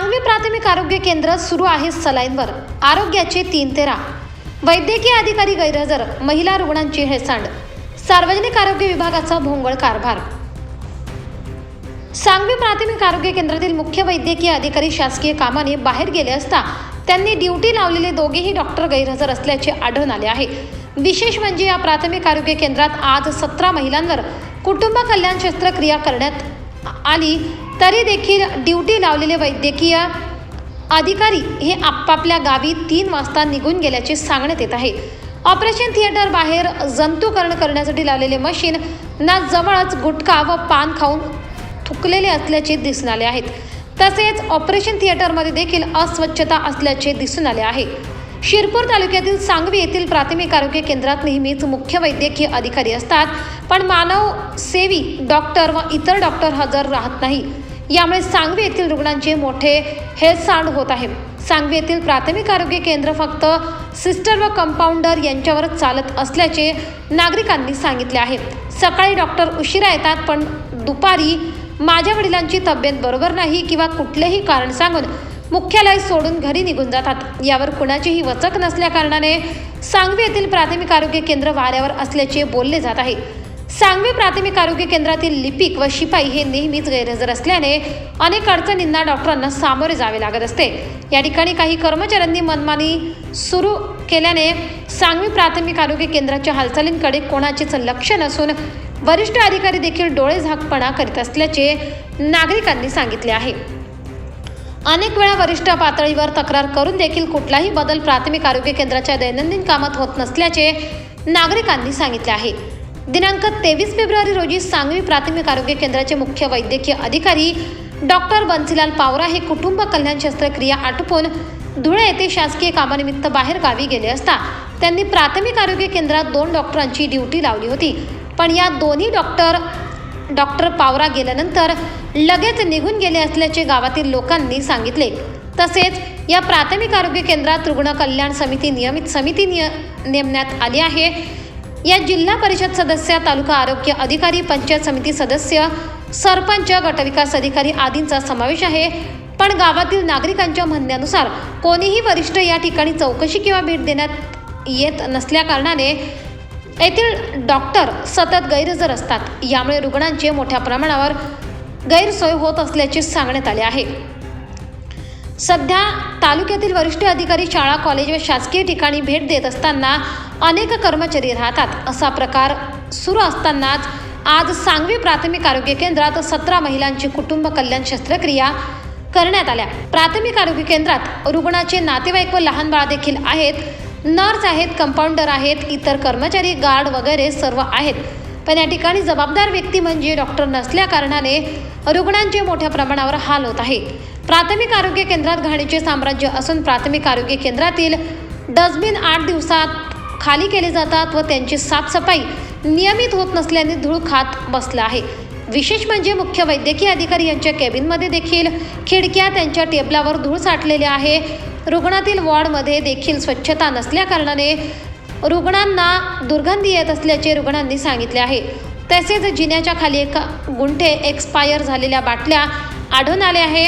सांगवी प्राथमिक आरोग्य केंद्र सुरू आहे सलाईनवर. आरोग्याचे तीन तेरा वैद्यकीय अधिकारी गैरहजर महिला रुग्णांची हेळसांड. सार्वजनिक आरोग्य विभागाचा भोंगळ कारभार. सांगवी प्राथमिक आरोग्य केंद्रातील मुख्य वैद्यकीय अधिकारी शासकीय कामाने बाहेर गेले असता त्यांनी ड्युटी लावलेले दोघेही डॉक्टर गैरहजर असल्याचे आढळून आले आहे. विशेष म्हणजे या प्राथमिक आरोग्य केंद्रात आज सतरा महिलांवर कुटुंब कल्याण शस्त्रक्रिया करण्यात आली तरी देखील ड्युटी लावलेले वैद्यकीय अधिकारी हे आपापल्या गावी तीन वाजता निघून गेल्याचे सांगण्यात येत आहे. ऑपरेशन थिएटर बाहेर जंतुकरण करण्यासाठी लावलेले मशीन ना जवळच गुटखा व पान खाऊन थुकलेले असल्याचे दिसून आले आहेत. तसेच ऑपरेशन थिएटरमध्ये देखील अस्वच्छता असल्याचे दिसून आले आहे. शिरपूर तालुक्यातील सांगवी येथील प्राथमिक आरोग्य केंद्रात नेहमीच मुख्य वैद्यकीय अधिकारी असतात. पण मानव सेवी डॉक्टर व इतर डॉक्टर हजर राहत नाही. यामुळे सांगवी येथील रुग्णांचे मोठे हेळसांड होत आहे. सांगवी येथील प्राथमिक आरोग्य केंद्र फक्त सिस्टर व कंपाऊंडर यांच्यावर चालत असल्याचे नागरिकांनी सांगितले आहे. सकाळी डॉक्टर उशिरा येतात पण दुपारी माझ्या वडिलांची तब्येत बरोबर नाही किंवा कुठलेही कारण सांगून मुख्यालय सोडून घरी निघून जातात. यावर कुणाचीही वचक नसल्याकारणाने सांगवी येथील प्राथमिक आरोग्य केंद्र वाऱ्यावर असल्याचे बोलले जात आहे. सांगवी प्राथमिक आरोग्य केंद्रातील लिपिक व शिपाई हे नेहमीच गैरहजर असल्याने अनेक अडचणींना डॉक्टरांना सामोरे जावे लागत असते. या ठिकाणी काही कर्मचाऱ्यांनी मनमानी सुरू केल्याने सांगवी प्राथमिक आरोग्य केंद्राच्या हालचालींकडे कोणाचेच लक्ष नसून वरिष्ठ अधिकारी देखील डोळे झाकपणा करीत असल्याचे नागरिकांनी सांगितले आहे. अनेक वेळा वरिष्ठ पातळीवर तक्रार करून देखील कुठलाही बदल प्राथमिक आरोग्य केंद्राच्या दैनंदिन कामात होत नसल्याचे नागरिकांनी सांगितले आहे. दिनांक तेवीस फेब्रुवारी रोजी सांगवी प्राथमिक आरोग्य केंद्राचे मुख्य वैद्यकीय अधिकारी डॉक्टर बन्सीलाल पावरा हे कुटुंब कल्याण शस्त्रक्रिया आटोपून धुळे येथे शासकीय कामानिमित्त बाहेर गावी गेले असता त्यांनी प्राथमिक आरोग्य केंद्रात दोन डॉक्टरांची ड्युटी लावली होती. पण या दोन्ही डॉक्टर डॉक्टर पावरा गेल्यानंतर लगेच निघून गेले असल्याचे गावातील लोकांनी सांगितले. तसेच या प्राथमिक आरोग्य केंद्रात रुग्ण कल्याण समिती नियमित समिती निय नेमण्यात आली आहे. या जिल्हा परिषद सदस्य तालुका आरोग्य अधिकारी पंचायत समिती सदस्य सरपंच गटविकास अधिकारी आदींचा समावेश आहे. पण गावातील नागरिकांच्या म्हणण्यानुसार कोणीही वरिष्ठ या ठिकाणी चौकशी किंवा भेट देण्यात येत नसल्याकारणाने येथील डॉक्टर सतत गैरहजर असतात. यामुळे रुग्णांचे मोठ्या प्रमाणावर गैरसोय होत असल्याचे सांगण्यात आले आहे. सध्या तालुक्यातील वरिष्ठ अधिकारी शाळा कॉलेज व शासकीय ठिकाणी भेट देत असताना अनेक कर्मचारी राहतात. असा प्रकार सुरू असतानाच आज सांगवी प्राथमिक आरोग्य केंद्रात सतरा महिलांची कुटुंब कल्याण शस्त्रक्रिया करण्यात आल्या. प्राथमिक आरोग्य केंद्रात रुग्णाचे नातेवाईक व लहान बाळा देखील आहेत. नर्स आहेत कंपाऊंडर आहेत इतर कर्मचारी गार्ड वगैरे सर्व आहेत. पण या ठिकाणी जबाबदार व्यक्ती म्हणजे डॉक्टर नसल्या कारणाने रुग्णांचे मोठ्या प्रमाणावर हाल होत आहे. प्राथमिक आरोग्य केंद्रात घाणीचे साम्राज्य असून प्राथमिक आरोग्य केंद्रातील डस्टबिन आठ दिवसात खाली केले जातात व त्यांची साफसफाई नियमित होत नसल्याने धूळ खात बसला आहे. विशेष म्हणजे मुख्य वैद्यकीय अधिकारी यांच्या केबिनमध्ये देखील खिडक्या त्यांच्या टेबलावर धूळ साठलेली आहे. रुग्णातील वॉर्डमध्ये देखील स्वच्छता नसल्याकारणाने रुग्णांना दुर्गंधी येत असल्याचे रुग्णांनी सांगितले आहे. तसेच जिन्याच्या खाली एक गुंठे एक्सपायर झालेल्या बाटल्या आढळून आल्या आहे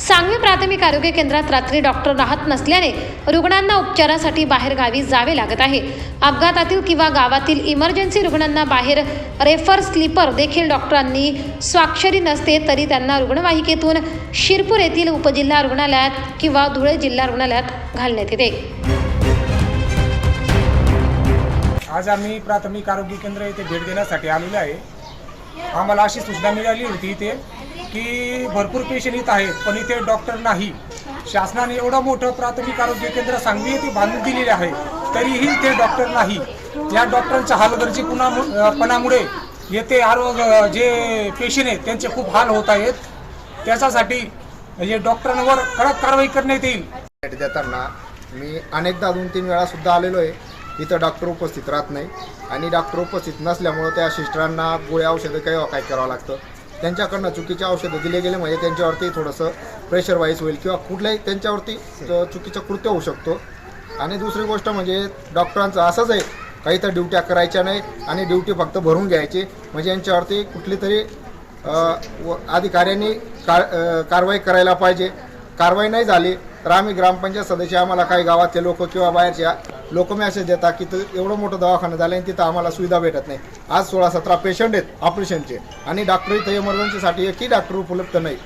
सांगवी प्राथमिक आरोग्य केंद्रात रात्री डॉक्टर राहत नसल्याने रुग्णांना उपचारासाठी बाहेर गावी जावे लागत आहे. अपघातातील किंवा गावातील इमर्जन्सी रुग्णांना बाहेर रेफर स्लीपर देखील डॉक्टरांनी स्वाक्षरी नसते तरी त्यांना रुग्णवाहिकेतून शिरपूर येथील उपजिल्हा रुग्णालयात किंवा धुळे जिल्हा रुग्णालयात घालण्यात येते. आज आम्ही प्राथमिक आरोग्य केंद्र येथे भेट देण्यासाठी आलेलो आहे. आम्हाला अशी सूचना मिळाली होती इथे. की भरपूर पेशंट येत आहेत पण इथे डॉक्टर नाही. शासनाने एवढं मोठं प्राथमिक आरोग्य केंद्र सांगली येथे बांधून दिलेले आहे तरीही ते डॉक्टर नाही. या डॉक्टरांच्या हलगर्जीपणामुळे येथे आरोग्य जे पेशंट आहेत त्यांचे खूप हाल होत आहेत. त्याच्यासाठी म्हणजे डॉक्टरांवर कडक कारवाई करण्यात येईल. भेट देताना मी अनेकदा दोन तीन वेळा सुद्धा आलेलो आहे. इथं डॉक्टर उपस्थित राहत नाही. आणि डॉक्टर उपस्थित नसल्यामुळं त्या सिस्टरांना गोळ्या औषधं काही काय करावं लागतं. त्यांच्याकडनं चुकीचे औषधं दिले गेले म्हणजे त्यांच्यावरती थोडंसं प्रेशर वाईज होईल किंवा कुठल्याही त्यांच्यावरती चुकीचं कृत्य होऊ शकतो. आणि दुसरी गोष्ट म्हणजे डॉक्टरांचं असंच आहे काही तर ड्युट्या करायच्या नाही आणि ड्युटी फक्त भरून घ्यायची. म्हणजे यांच्यावरती कुठली तरी व अधिकाऱ्यांनी कार कारवाई करायला पाहिजे. कारवाई नाही झाली तर आम्ही ग्रामपंचायत सदस्य आम्हाला काही गावातले लोक किंवा बाहेरच्या लोक मेसेज देतात की तिथं एवढं मोठं दवाखाना झालं आणि तिथं आम्हाला सुविधा भेटत नाही. आज सोळा सतरा पेशंट आहेत ऑपरेशनचे आणि डॉक्टर इथं इमर्जन्सीसाठी एकही डॉक्टर उपलब्ध नाही.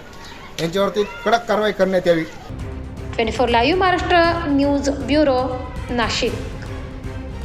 यांच्यावरती कडक कारवाई करण्यात यावी. Twenty four live Maharashtra news bureau Nashik.